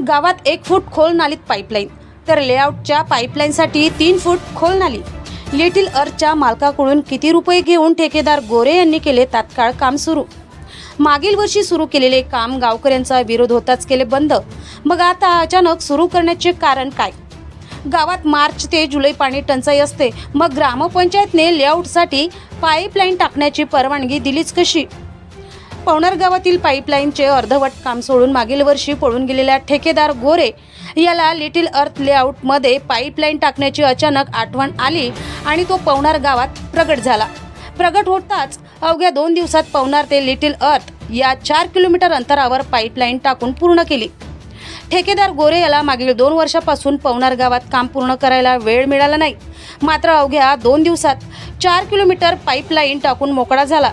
गावात एक फूट खोल नालीत पाईपलाईन तर लेआउटच्या पाईपलाईनसाठी तीन फूट खोल नाली. लिटिल अर्थच्या मालकाकडून किती रुपये घेऊन ठेकेदार गोरे यांनी केले तात्काळ काम सुरू. मागील वर्षी सुरू केलेले काम गावकऱ्यांचा विरोध होताच केले बंद. मग आता अचानक सुरू करण्याचे कारण काय? गावात मार्च ते जुलै पाणी टंचाई असते. मग ग्रामपंचायतने लेआउटसाठी पाईपलाईन टाकण्याची परवानगी दिलीच कशी? पवनार गावातील पाईपलाईनचे अर्धवट काम सोडून मागील वर्षी पळून गेलेल्या ठेकेदार गोरे याला लिटिल अर्थ लेआउटमध्ये पाईपलाईन टाकण्याची अचानक आठवण आली आणि तो पवनार गावात प्रगट झाला. प्रगट होताच अवघ्या दोन दिवसात पवनार ते लिटिल अर्थ या चार किलोमीटर अंतरावर पाईपलाईन टाकून पूर्ण केली. ठेकेदार गोरे याला मागील दोन वर्षापासून पवनार गावात काम पूर्ण करायला वेळ मिळाला नाही. मात्र अवघ्या दोन दिवसात चार किलोमीटर पाईपलाईन टाकून मोकळा झाला.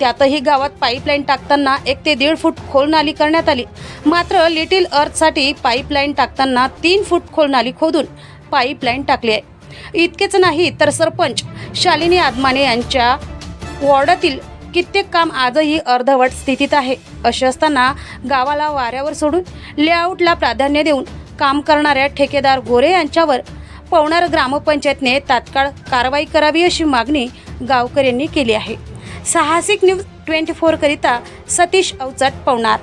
त्यातही गावात पाईपलाईन टाकताना एक ते दीड फूट खोल नाली करण्यात आली. मात्र लिटिल अर्थसाठी पाईपलाईन टाकताना तीन फूट खोल नाली खोदून पाईपलाईन टाकली आहे. इतकेच नाही तर सरपंच शालिनी आदमाने यांच्या वॉर्डातील कित्येक काम आजही अर्धवट स्थितीत आहे. असे असताना गावाला वाऱ्यावर सोडून लेआउटला प्राधान्य देऊन काम करणाऱ्या ठेकेदार गोरे यांच्यावर पवणार ग्रामपंचायतने तात्काळ कारवाई करावी अशी मागणी गावकऱ्यांनी केली आहे. साहसिक न्यूज ट्वेंटी फोरकरिता सतीश अवचट पवनार.